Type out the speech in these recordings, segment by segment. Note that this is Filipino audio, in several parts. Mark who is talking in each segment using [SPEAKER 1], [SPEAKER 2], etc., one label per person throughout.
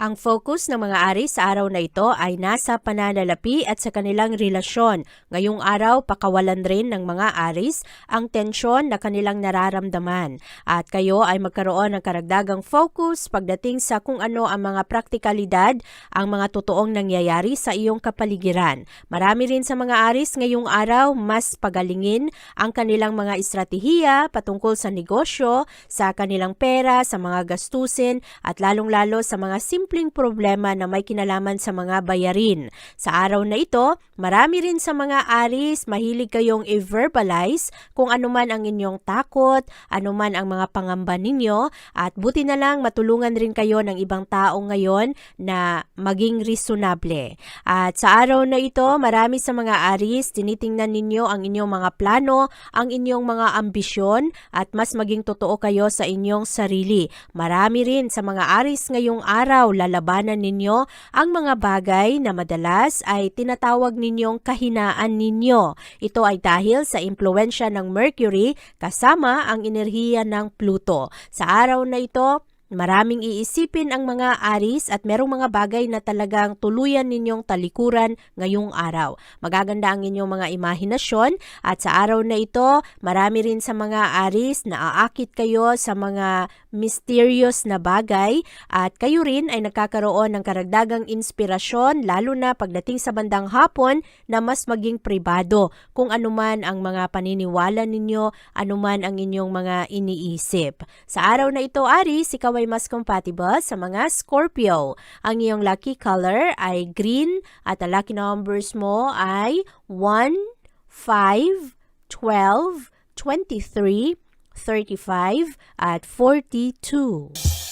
[SPEAKER 1] Ang focus ng mga ari sa araw na ito ay nasa pananalapi at sa kanilang relasyon. Ngayong araw, pakawalan rin ng mga aris ang tensyon na kanilang nararamdaman. At kayo ay magkaroon ng karagdagang focus pagdating sa kung ano ang mga praktikalidad, ang mga totoong nangyayari sa iyong kapaligiran. Marami rin sa mga aris ngayong araw mas pagalingin ang kanilang mga estratehiya patungkol sa negosyo, sa kanilang pera, sa mga gastusin at lalong-lalo sa mga simpleng problema na may kinalaman sa mga bayarin. Sa araw na ito, marami rin sa mga aris mahilig kayong i-verbalize kung anuman ang inyong takot, anuman ang mga pangamba ninyo at buti na lang matulungan rin kayo ng ibang tao ngayon na maging reasonable. At sa araw na ito, marami sa mga aris tinitingnan ninyo ang inyong mga plano, ang inyong mga ambisyon at mas maging totoo kayo sa inyong sarili. Marami rin sa mga aris ngayong araw lalabanan ninyo ang mga bagay na madalas ay tinatawag ninyong kahinaan ninyo. Ito ay dahil sa impluensya ng Mercury kasama ang enerhiya ng Pluto. Sa araw na ito, Maraming iisipin ang mga aris at merong mga bagay na talagang tuluyan ninyong talikuran ngayong araw. Magaganda ang inyong mga imahinasyon at sa araw na ito, marami rin sa mga aris na aakit kayo sa mga mysterious na bagay at kayo rin ay nagkakaroon ng karagdagang inspirasyon lalo na pagdating sa bandang hapon na mas maging pribado kung anuman ang mga paniniwala ninyo, anuman ang inyong mga iniisip. Sa araw na ito, Aris, ikaw ay mas compatible sa mga Scorpio. Ang iyong lucky color ay green at ang lucky numbers mo ay 1, 5, 12, 23, 35 at 42.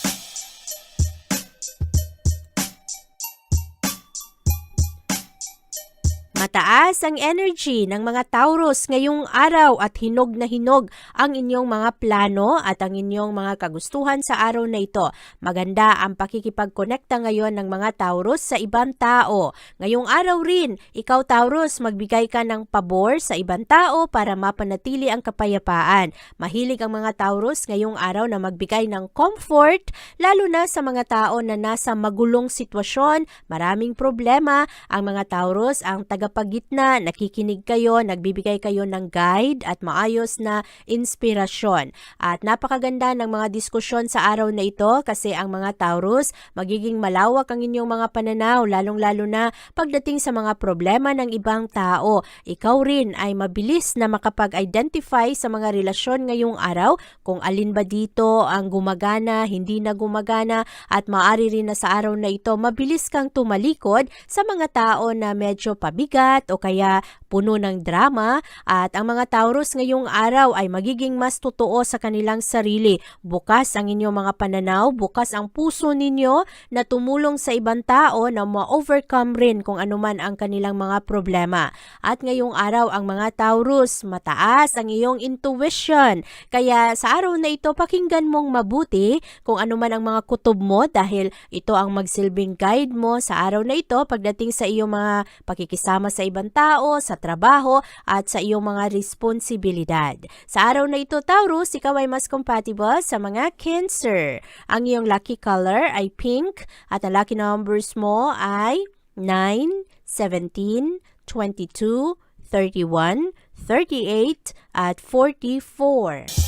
[SPEAKER 1] Mataas ang energy ng mga Taurus ngayong araw at hinog na hinog ang inyong mga plano at ang inyong mga kagustuhan sa araw na ito. Maganda ang pakikipagkonekta ngayon ng mga Taurus sa ibang tao. Ngayong araw rin, ikaw Taurus, magbigay ka ng pabor sa ibang tao para mapanatili ang kapayapaan. Mahilig ang mga Taurus ngayong araw na magbigay ng comfort, lalo na sa mga tao na nasa magulong sitwasyon, maraming problema. Ang mga Taurus ang tagapagitna, nakikinig kayo, nagbibigay kayo ng guide at maayos na inspirasyon. At napakaganda ng mga diskusyon sa araw na ito kasi ang mga Taurus magiging malawak ang inyong mga pananaw, lalong-lalo na pagdating sa mga problema ng ibang tao. Ikaw rin ay mabilis na makapag-identify sa mga relasyon ngayong araw kung alin ba dito ang gumagana, hindi na gumagana at maaari rin na sa araw na ito mabilis kang tumalikod sa mga tao na medyo pabigat o kaya puno ng drama at ang mga Taurus ngayong araw ay magiging mas totoo sa kanilang sarili. Bukas ang inyong mga pananaw, bukas ang puso ninyo na tumulong sa ibang tao na ma-overcome rin kung anuman ang kanilang mga problema. At ngayong araw ang mga Taurus, mataas ang iyong intuition. Kaya sa araw na ito, pakinggan mong mabuti kung anuman ang mga kutob mo dahil ito ang magsilbing guide mo sa araw na ito pagdating sa iyong mga pakikisama sa ibang tao, sa trabaho at sa iyong mga responsibilidad. Sa araw na ito, Taurus, ikaw ay mas compatible sa mga Cancer. Ang iyong lucky color ay pink at ang lucky numbers mo ay 9, 17, 22, 31, 38, at 44.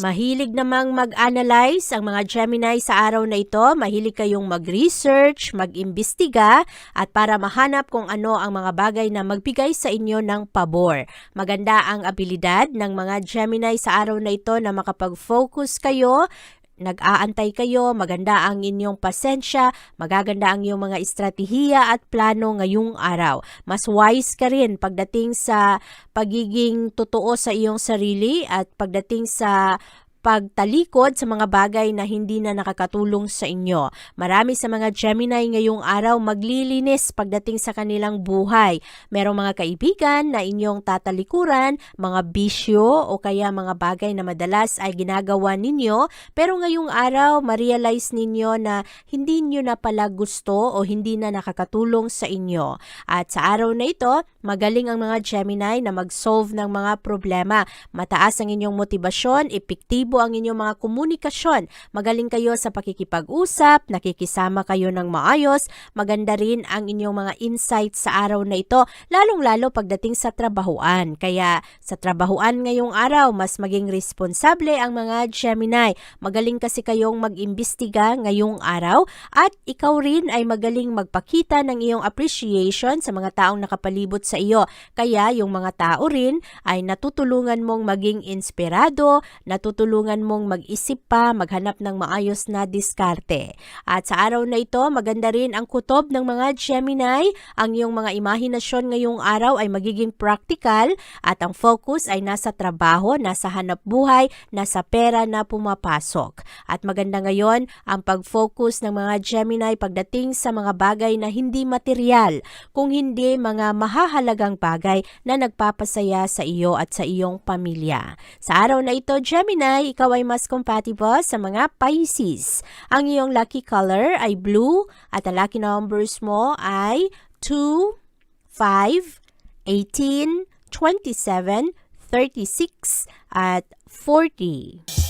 [SPEAKER 1] Mahilig namang mag-analyze ang mga Gemini sa araw na ito. Mahilig kayong mag-research, mag-imbestiga, at para mahanap kung ano ang mga bagay na magbigay sa inyo ng pabor. Maganda ang abilidad ng mga Gemini sa araw na ito na makapag-focus kayo nag-aantay kayo, maganda ang inyong pasensya, magaganda ang iyong mga estratehiya at plano ngayong araw. Mas wise ka rin pagdating sa pagiging totoo sa iyong sarili at pagdating sa pagtalikod sa mga bagay na hindi na nakakatulong sa inyo. Marami sa mga Gemini ngayong araw maglilinis pagdating sa kanilang buhay. Merong mga kaibigan na inyong tatalikuran, mga bisyo o kaya mga bagay na madalas ay ginagawa ninyo, pero ngayong araw ma-realize ninyo na hindi nyo na pala gusto o hindi na nakakatulong sa inyo. At sa araw na ito, magaling ang mga Gemini na mag-solve ng mga problema. Mataas ang inyong motibasyon, epektibo ang inyong mga komunikasyon. Magaling kayo sa pakikipag-usap, nakikisama kayo ng maayos, maganda rin ang inyong mga insights sa araw na ito, lalong-lalo pagdating sa trabahuan. Kaya sa trabahuan ngayong araw, mas maging responsable ang mga Gemini. Magaling kasi kayong mag-imbestiga ngayong araw at ikaw rin ay magaling magpakita ng iyong appreciation sa mga taong nakapalibot sa iyo. Kaya yung mga tao rin ay natutulungan mong maging inspirado, natutulungan mong mag-isip pa, maghanap ng maayos na diskarte. At sa araw na ito, maganda rin ang kutob ng mga Gemini. Ang iyong mga imahinasyon ngayong araw ay magiging practical at ang focus ay nasa trabaho, nasa hanap buhay, nasa pera na pumapasok. At maganda ngayon ang pag-focus ng mga Gemini pagdating sa mga bagay na hindi material, kung hindi mga mahahalagang bagay na nagpapasaya sa iyo at sa iyong pamilya. Sa araw na ito, Gemini, ikaw ay mas compatible sa mga Pisces. Ang iyong lucky color ay blue at ang lucky numbers mo ay 2, 5, 18, 27, 36, at 40.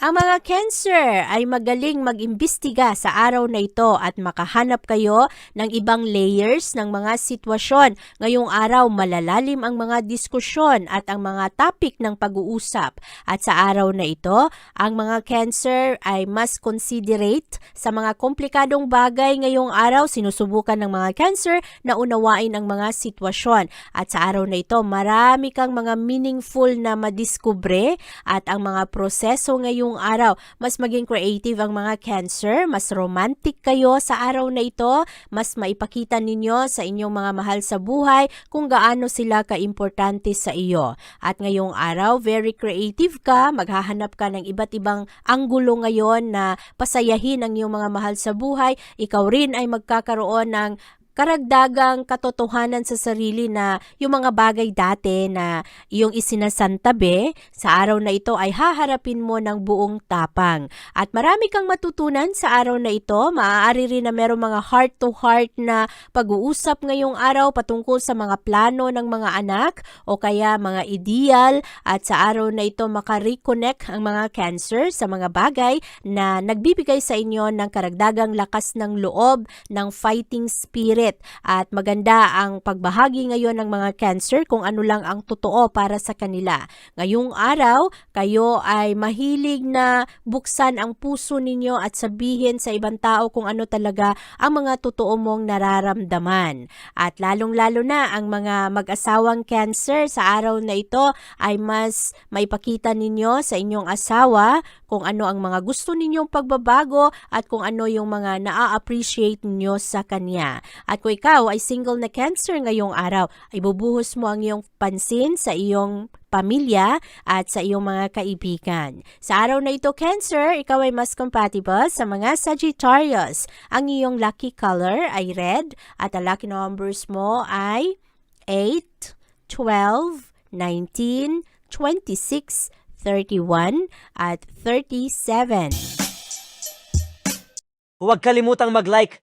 [SPEAKER 1] Ang mga Cancer ay magaling mag-imbestiga sa araw na ito at makahanap kayo ng ibang layers ng mga sitwasyon. Ngayong araw malalalim ang mga diskusyon at ang mga topic ng pag-uusap. At sa araw na ito, ang mga Cancer ay mas considerate sa mga komplikadong bagay ngayong araw. Sinusubukan ng mga Cancer na unawain ang mga sitwasyon. At sa araw na ito, marami kang mga meaningful na madiskubre at ang mga proseso ngayong araw. Mas maging creative ang mga Cancer, mas romantic kayo sa araw na ito, mas maipakita ninyo sa inyong mga mahal sa buhay kung gaano sila kaimportante sa iyo. At ngayong araw, very creative ka, maghahanap ka ng iba't ibang anggulo ngayon na pasayahin ang iyong mga mahal sa buhay. Ikaw rin ay magkakaroon ng karagdagang katotohanan sa sarili na yung mga bagay dati na iyong isinasantabi sa araw na ito ay haharapin mo ng buong tapang. At marami kang matutunan sa araw na ito. Maaari rin na merong mga heart-to-heart na pag-uusap ngayong araw patungkol sa mga plano ng mga anak o kaya mga ideal at sa araw na ito makareconnect ang mga cancer sa mga bagay na nagbibigay sa inyo ng karagdagang lakas ng loob ng fighting spirit at maganda ang pagbahagi ngayon ng mga cancer kung ano lang ang totoo para sa kanila. Ngayong araw, kayo ay mahilig na buksan ang puso ninyo at sabihin sa ibang tao kung ano talaga ang mga totoo mong nararamdaman. At lalong-lalo na ang mga mag-asawang cancer sa araw na ito ay mas maipakita ninyo sa inyong asawa kung ano ang mga gusto ninyong pagbabago at kung ano yung mga naa-appreciate ninyo sa kanya. At kung ikaw ay single na cancer ngayong araw, ay bubuhos mo ang iyong pansin sa iyong pamilya at sa iyong mga kaibigan. Sa araw na ito, Cancer, ikaw ay mas compatible sa mga Sagittarius. Ang iyong lucky color ay red at ang lucky numbers mo ay 8, 12, 19, 26, 31, at 37.
[SPEAKER 2] Huwag kalimutang mag-like,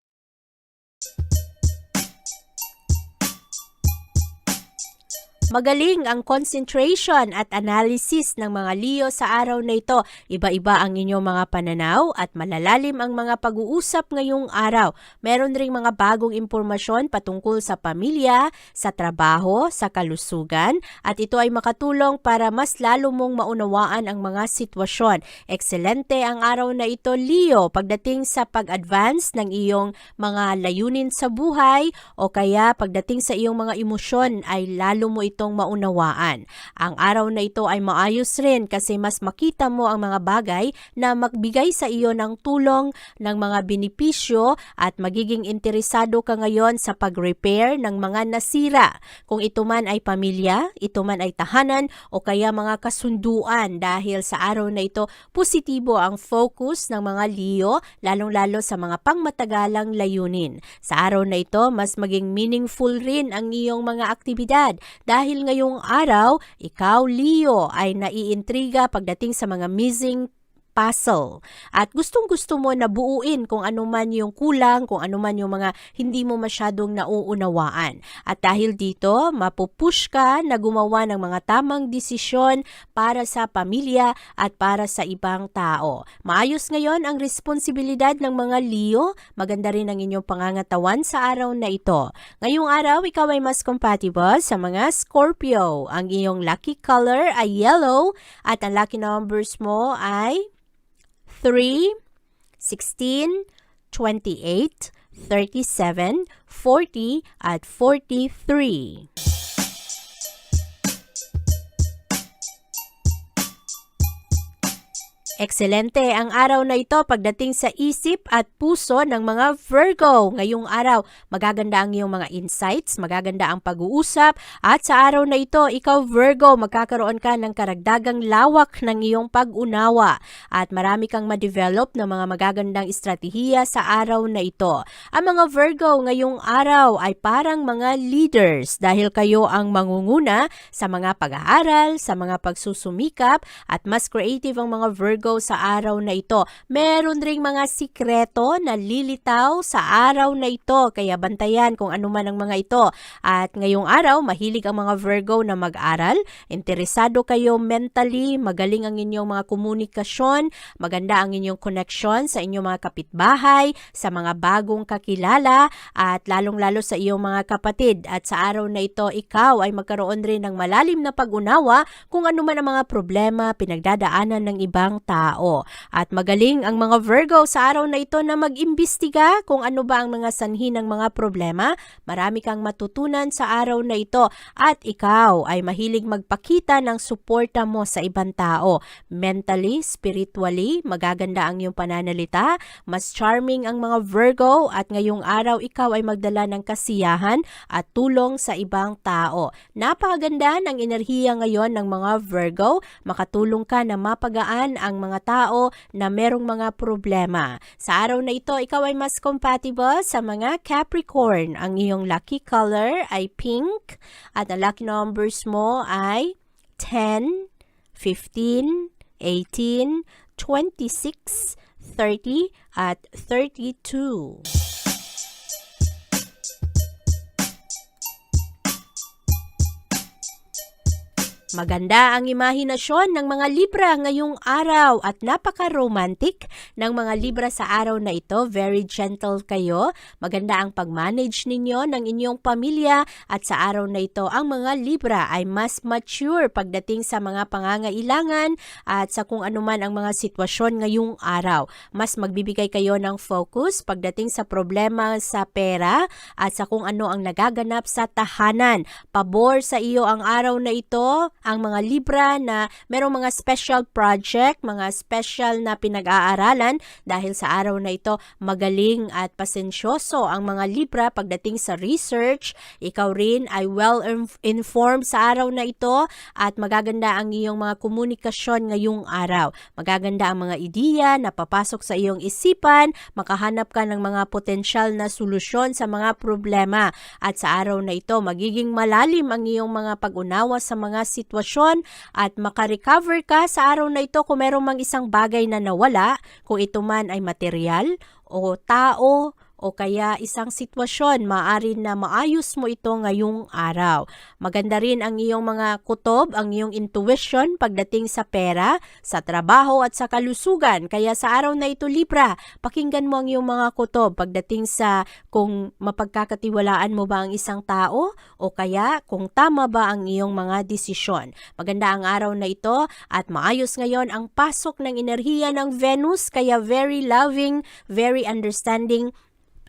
[SPEAKER 1] Magaling ang concentration at analysis ng mga Leo sa araw na ito. Iba-iba ang inyong mga pananaw at malalalim ang mga pag-uusap ngayong araw. Meron ring mga bagong impormasyon patungkol sa pamilya, sa trabaho, sa kalusugan at ito ay makatulong para mas lalo mong maunawaan ang mga sitwasyon. Ekscelente ang araw na ito, Leo, pagdating sa pag-advance ng iyong mga layunin sa buhay o kaya pagdating sa iyong mga emosyon ay lalo mo itong maunawaan. Ang araw na ito ay maayos rin kasi mas makita mo ang mga bagay na magbigay sa iyo ng tulong ng mga benepisyo at magiging interesado ka ngayon sa pag-repair ng mga nasira. Kung ito man ay pamilya, ito man ay tahanan o kaya mga kasunduan dahil sa araw na ito positibo ang focus ng mga Leo lalong-lalo sa mga pangmatagalang layunin. Sa araw na ito, mas maging meaningful rin ang iyong mga aktibidad dahil ngayong araw, ikaw Leo ay naiintriga pagdating sa mga missing puzzle. At gustong gusto mo na buuin kung ano man yung kulang, kung ano man yung mga hindi mo masyadong nauunawaan. At dahil dito, mapupush ka na gumawa ng mga tamang desisyon para sa pamilya at para sa ibang tao. Maayos ngayon ang responsibilidad ng mga Leo. Maganda rin ang inyong pangangatawan sa araw na ito. Ngayong araw, ikaw ay mas compatible sa mga Scorpio. Ang iyong lucky color ay yellow at ang lucky numbers mo ay 3, 16, 28, 37, 40, at 43. Ekscelente ang araw na ito pagdating sa isip at puso ng mga Virgo. Ngayong araw, magaganda ang iyong mga insights, magaganda ang pag-uusap, at sa araw na ito, ikaw Virgo, magkakaroon ka ng karagdagang lawak ng iyong pag-unawa. At marami kang ma-develop ng mga magagandang estratehiya sa araw na ito. Ang mga Virgo ngayong araw ay parang mga leaders. Dahil kayo ang mangunguna sa mga pag-aaral, sa mga pagsusumikap. At mas creative ang mga Virgo sa araw na ito. Meron ring mga sikreto na lilitaw sa araw na ito kaya bantayan kung ano man ang mga ito. At ngayong araw, mahilig ang mga Virgo na mag-aral, interesado kayo mentally, magaling ang inyong mga komunikasyon, maganda ang inyong connection sa inyong mga kapitbahay, sa mga bagong kakilala, at lalong-lalo sa iyong mga kapatid. At sa araw na ito, ikaw ay magkaroon rin ng malalim na pag-unawa kung ano man ang mga problema pinagdadaanan ng ibang tao. At magaling ang mga Virgo sa araw na ito na mag-imbestiga kung ano ba ang mga sanhi ng mga problema. Marami kang matutunan sa araw na ito at ikaw ay mahilig magpakita ng suporta mo sa ibang tao. Mentally, spiritually, magaganda ang iyong pananalita, mas charming ang mga Virgo at ngayong araw ikaw ay magdala ng kasiyahan at tulong sa ibang tao. Napakaganda ng enerhiya ngayon ng mga Virgo, makatulong ka na mapagaan ang mga tao na merong mga problema. Sa araw na ito, ikaw ay mas compatible sa mga Capricorn. Ang iyong lucky color ay pink at ang lucky numbers mo ay 10, 15, 18, 26, 30, at 32. Maganda ang imahinasyon ng mga Libra ngayong araw at napaka-romantic ng mga Libra sa araw na ito. Very gentle kayo. Maganda ang pag-manage ninyo ng inyong pamilya at sa araw na ito ang mga Libra ay mas mature pagdating sa mga pangangailangan at sa kung ano man ang mga sitwasyon ngayong araw. Mas magbibigay kayo ng focus pagdating sa problema sa pera at sa kung ano ang nagaganap sa tahanan. Pabor sa iyo ang araw na ito ang mga Libra na merong mga special project, mga special na pinag-aaralan dahil sa araw na ito magaling at pasensyoso ang mga Libra pagdating sa research. Ikaw rin ay well informed sa araw na ito at magaganda ang iyong mga komunikasyon ngayong araw. Magaganda ang mga ideya na papasok sa iyong isipan, makahanap ka ng mga potensyal na solusyon sa mga problema. At sa araw na ito, magiging malalim ang iyong mga pag-unawa sa mga sitwasyon at makarecover ka sa araw na ito kung merong mang isang bagay na nawala, kung ito man ay material o tao o kaya isang sitwasyon, maaari na maayos mo ito ngayong araw. Maganda rin ang iyong mga kutob, ang iyong intuition pagdating sa pera, sa trabaho at sa kalusugan. Kaya sa araw na ito, Libra, pakinggan mo ang iyong mga kutob pagdating sa kung mapagkakatiwalaan mo ba ang isang tao o kaya kung tama ba ang iyong mga desisyon. Maganda ang araw na ito at maayos ngayon ang pasok ng enerhiya ng Venus kaya very loving, very understanding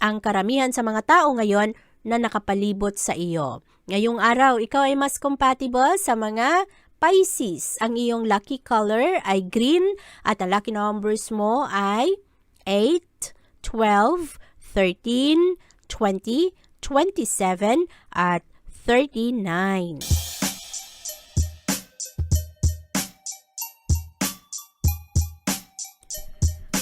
[SPEAKER 1] ang karamihan sa mga tao ngayon na nakapalibot sa iyo. Ngayong araw, ikaw ay mas compatible sa mga Pisces. Ang iyong lucky color ay green at ang lucky numbers mo ay 8, 12, 13, 20, 27 at 39.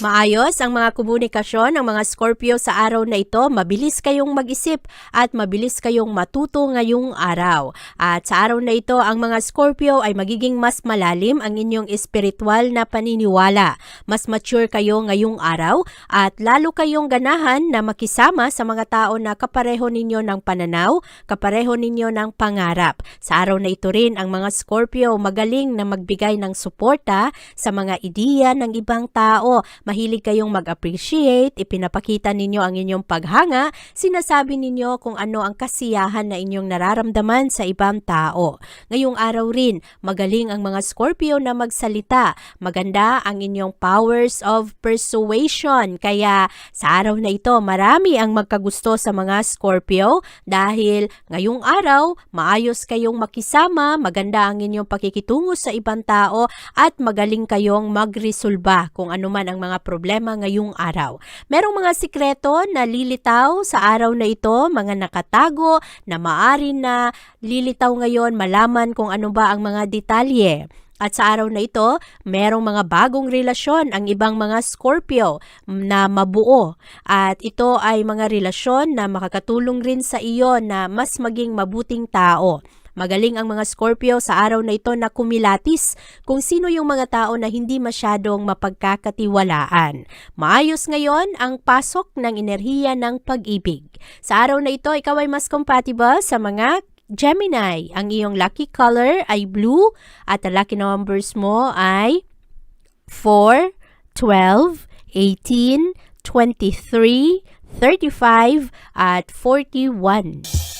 [SPEAKER 1] Maayos ang mga komunikasyon ng mga Scorpio sa araw na ito. Mabilis kayong mag-isip at mabilis kayong matuto ngayong araw. At sa araw na ito, ang mga Scorpio ay magiging mas malalim ang inyong espiritual na paniniwala. Mas mature kayo ngayong araw at lalo kayong ganahan na makisama sa mga tao na kapareho ninyo ng pananaw, kapareho ninyo ng pangarap. Sa araw na ito rin, ang mga Scorpio magaling na magbigay ng suporta sa mga ideya ng ibang tao mahilig kayong mag-appreciate, ipinapakita ninyo ang inyong paghanga, sinasabi ninyo kung ano ang kasiyahan na inyong nararamdaman sa ibang tao. Ngayong araw rin, magaling ang mga Scorpio na magsalita. Maganda ang inyong powers of persuasion. Kaya sa araw na ito, marami ang magkagusto sa mga Scorpio dahil ngayong araw, maayos kayong makisama, maganda ang inyong pakikitungo sa ibang tao at magaling kayong magresolba kung ano man ang mga problema ngayong araw. Merong mga sikreto na lilitaw sa araw na ito, mga nakatago na maari na lilitaw ngayon malaman kung ano ba ang mga detalye. At sa araw na ito, merong mga bagong relasyon ang ibang mga Scorpio na mabuo. At ito ay mga relasyon na makakatulong rin sa iyo na mas maging mabuting tao. Magaling ang mga Scorpio sa araw na ito na kumilatis kung sino yung mga tao na hindi masyadong mapagkakatiwalaan. Maayos ngayon ang pasok ng enerhiya ng pag-ibig. Sa araw na ito, ikaw ay mas compatible sa mga Gemini. Ang iyong lucky color ay blue at ang lucky numbers mo ay 4, 12, 18, 23, 35 at 41.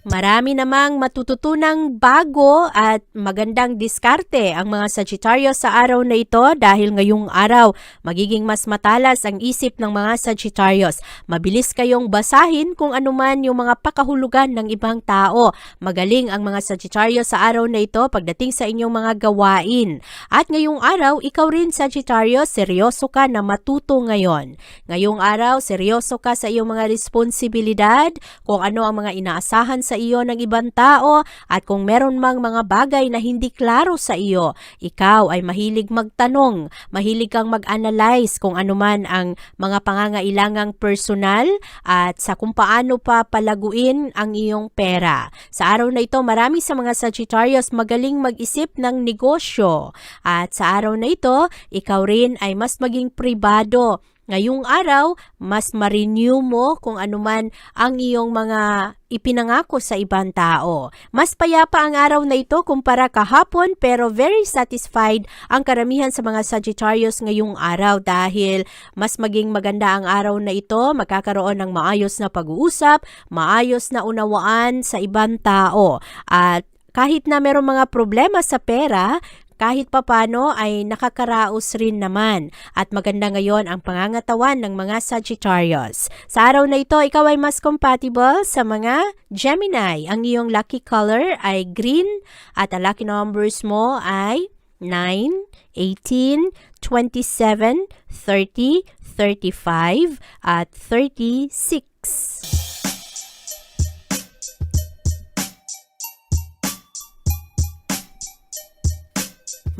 [SPEAKER 1] Marami namang matututunang bago at magandang diskarte ang mga Sagittarius sa araw na ito dahil ngayong araw magiging mas matalas ang isip ng mga Sagittarius. Mabilis kayong basahin kung anuman yung mga pakahulugan ng ibang tao. Magaling ang mga Sagittarius sa araw na ito pagdating sa inyong mga gawain. At ngayong araw, ikaw rin Sagittarius, seryoso ka na matuto ngayon. Ngayong araw, seryoso ka sa iyong mga responsibilidad, kung ano ang mga inaasahan sa iyo ng ibang tao at kung meron mang mga bagay na hindi klaro sa iyo, ikaw ay mahilig magtanong, mahilig kang mag-analyze kung ano man ang mga pangangailangang personal at sa kung paano pa palaguin ang iyong pera. Sa araw na ito, marami sa mga Sagittarius magaling mag-isip ng negosyo at sa araw na ito, ikaw rin ay mas maging pribado Ngayong araw, mas ma-renew mo kung anuman ang iyong mga ipinangako sa ibang tao. Mas payapa ang araw na ito kumpara kahapon pero very satisfied ang karamihan sa mga Sagittarius ngayong araw dahil mas maging maganda ang araw na ito, magkakaroon ng maayos na pag-uusap, maayos na unawaan sa ibang tao. At kahit na merong mga problema sa pera, kahit papano ay nakakaraos rin naman at maganda ngayon ang pangangatawan ng mga Sagittarius. Sa araw na ito, ikaw ay mas compatible sa mga Gemini. Ang iyong lucky color ay green at ang lucky numbers mo ay 9, 18, 27, 30, 35 at 36.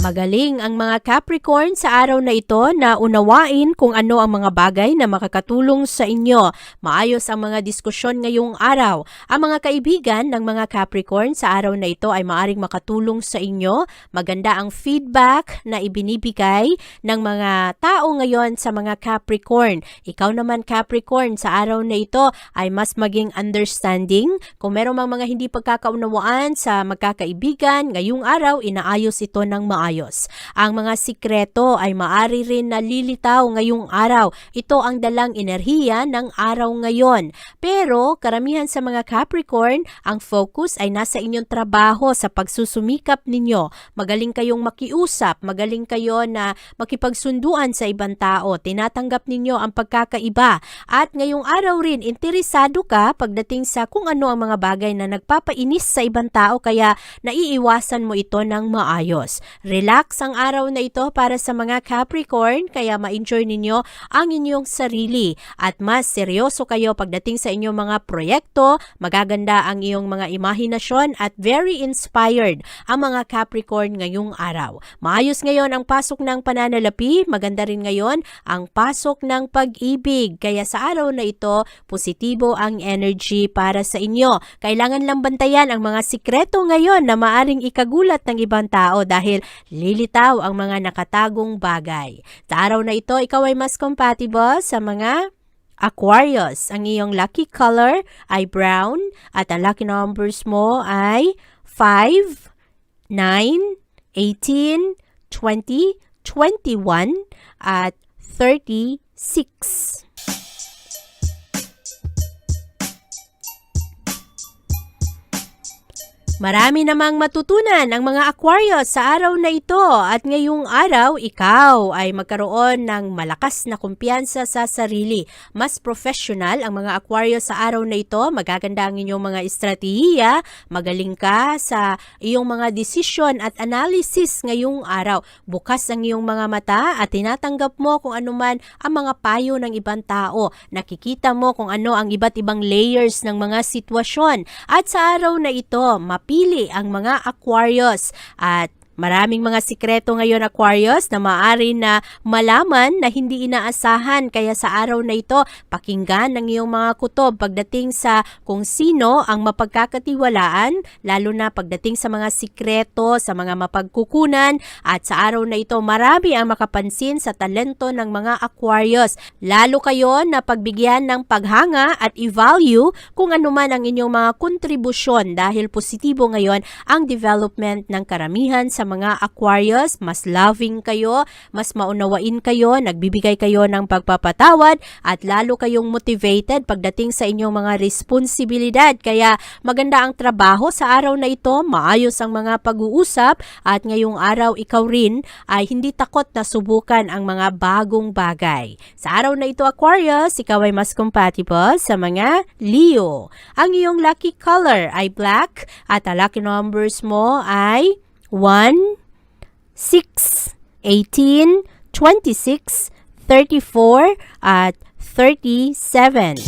[SPEAKER 1] Magaling ang mga Capricorn sa araw na ito na unawain kung ano ang mga bagay na makakatulong sa inyo. Maayos ang mga diskusyon ngayong araw. Ang mga kaibigan ng mga Capricorn sa araw na ito ay maaring makatulong sa inyo. Maganda ang feedback na ibinibigay ng mga tao ngayon sa mga Capricorn. Ikaw naman Capricorn sa araw na ito ay mas maging understanding. Kung meron mga hindi pagkakaunawaan sa magkakaibigan, ngayong araw inaayos ito ng maayos. Ang mga sikreto ay maari rin nalilitaw ngayong araw. Ito ang dalang enerhiya ng araw ngayon. Pero karamihan sa mga Capricorn, ang focus ay nasa inyong trabaho sa pagsusumikap ninyo. Magaling kayong makiusap, magaling kayo na makipagsunduan sa ibang tao. Tinatanggap ninyo ang pagkakaiba. At ngayong araw rin, interesado ka pagdating sa kung ano ang mga bagay na nagpapainis sa ibang tao kaya naiiwasan mo ito ng maayos. Relax ang araw na ito para sa mga Capricorn kaya ma-enjoy ninyo ang inyong sarili at mas seryoso kayo pagdating sa inyong mga proyekto, magaganda ang iyong mga imahinasyon at very inspired ang mga Capricorn ngayong araw. Maayos ngayon ang pasok ng pananalapi, maganda rin ngayon ang pasok ng pag-ibig. Kaya sa araw na ito, positibo ang energy para sa inyo. Kailangan lang bantayan ang mga sikreto ngayon na maaring ikagulat ng ibang tao dahil lilitaw ang mga nakatagong bagay. Sa araw na ito, ikaw ay mas compatible sa mga Aquarius. Ang iyong lucky color ay brown at ang lucky numbers mo ay 5, 9, 18, 20, 21 at 36. Marami namang matutunan ang mga Aquarius sa araw na ito at ngayong araw ikaw ay magkaroon ng malakas na kumpiyansa sa sarili. Mas professional ang mga Aquarius sa araw na ito, magaganda ang inyong mga estratehiya, magaling ka sa iyong mga decision at analysis ngayong araw. Bukas ang iyong mga mata at tinatanggap mo kung ano man ang mga payo ng ibang tao. Nakikita mo kung ano ang iba't ibang layers ng mga sitwasyon. At sa araw na ito, mapili ang mga Aquarius. At Maraming mga sikreto ngayon Aquarius na maaari na malaman na hindi inaasahan kaya sa araw na ito pakinggan ang iyong mga kutob pagdating sa kung sino ang mapagkakatiwalaan lalo na pagdating sa mga sikreto, sa mga mapagkukunan at sa araw na ito marami ang makapansin sa talento ng mga Aquarius. Lalo kayo na pagbigyan ng paghanga at i-value kung ano man ang inyong mga kontribusyon dahil positibo ngayon ang development ng karamihan sa mga Aquarius, mas loving kayo, mas maunawain kayo, nagbibigay kayo ng pagpapatawad at lalo kayong motivated pagdating sa inyong mga responsibilidad. Kaya maganda ang trabaho sa araw na ito, maayos ang mga pag-uusap at ngayong araw ikaw rin ay hindi takot na subukan ang mga bagong bagay. Sa araw na ito Aquarius, ikaw ay mas compatible sa mga Leo. Ang iyong lucky color ay black at ang lucky numbers mo ay 1, 6, 18, 26, 34, at 37.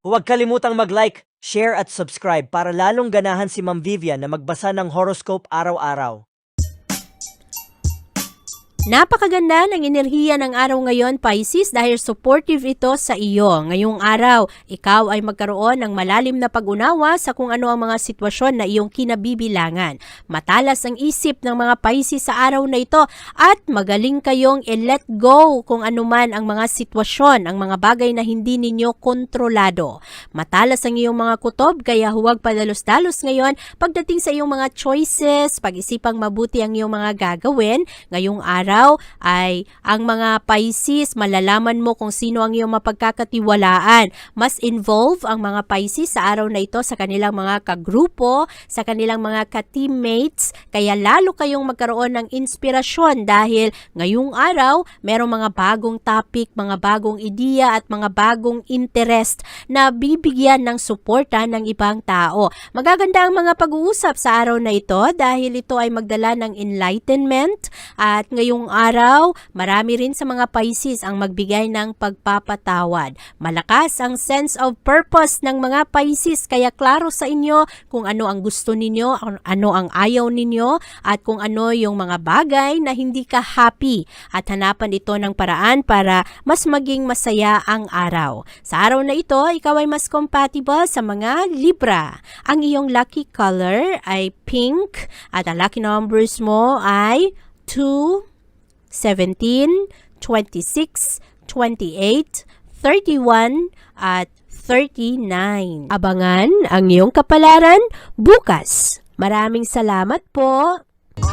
[SPEAKER 2] Huwag kalimutang mag-like, share at subscribe para lalong ganahan si Ma'am Vivian na magbasa ng horoscope araw-araw.
[SPEAKER 1] Napakaganda ng enerhiya ng araw ngayon, Pisces, dahil supportive ito sa iyo. Ngayong araw, ikaw ay magkaroon ng malalim na pag-unawa sa kung ano ang mga sitwasyon na iyong kinabibilangan. Matalas ang isip ng mga Pisces sa araw na ito at magaling kayong i-let go kung ano man ang mga sitwasyon, ang mga bagay na hindi ninyo kontrolado. Matalas ang iyong mga kutob, kaya huwag padalos-dalos ngayon pagdating sa iyong mga choices, pag-isipang mabuti ang iyong mga gagawin. Ngayong araw, ay ang mga Pisces, malalaman mo kung sino ang iyong mapagkakatiwalaan. Mas involve ang mga Pisces sa araw na ito sa kanilang mga kagrupo, sa kanilang mga ka-teammates, kaya lalo kayong magkaroon ng inspirasyon dahil ngayong araw, merong mga bagong topic, mga bagong ideya at mga bagong interest na bibigyan ng suporta ng ibang tao. Magaganda ang mga pag-uusap sa araw na ito dahil ito ay magdala ng enlightenment at ngayong ngayong araw, marami rin sa mga Pisces ang magbigay ng pagpapatawad. Malakas ang sense of purpose ng mga Pisces kaya klaro sa inyo kung ano ang gusto ninyo, ano ang ayaw ninyo at kung ano yung mga bagay na hindi ka happy at hanapan ito ng paraan para mas maging masaya ang araw. Sa araw na ito, ikaw ay mas compatible sa mga Libra. Ang iyong lucky color ay pink at ang lucky numbers mo ay 2, 17, 26, 28, 31, at 39. Abangan ang iyong kapalaran bukas. Maraming salamat po.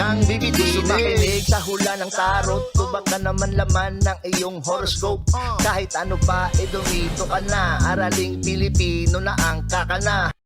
[SPEAKER 3] kang bibitinin Makinig sa hula ng tarot Tubak ka naman laman ng iyong horoscope. Kahit ano pa, eh dumito ka na. Araling Pilipino na ang kakana